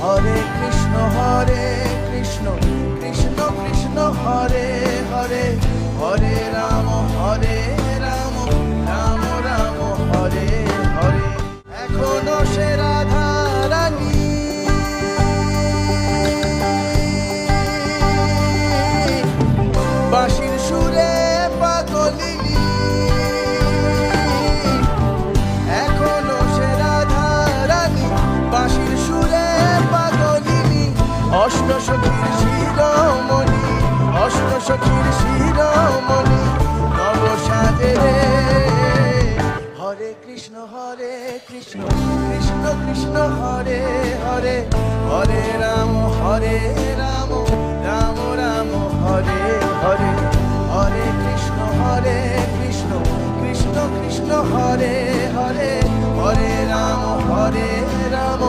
হরে কৃষ্ণ হরে কৃষ্ণ কৃষ্ণ কৃষ্ণ, হরে হরে হরে রাম হরে রাম রাম রাম, হরে হরে। এখনও সে রাধা রানী। সুরে পাগলিনী অষ্ট সখীর শিরোমণি অষ্ট সখীর শিরোমণি, নব সাজে রে। হরে কৃষ্ণ হরে কৃষ্ণ কৃষ্ণ কৃষ্ণ, হরে হরে হরে রাম হরে রাম রাম রাম, হরে হরে। হরে কৃষ্ণ হরে কৃষ্ণ কৃষ্ণ কৃষ্ণ, হরে হরে হরে রাম হরে রাম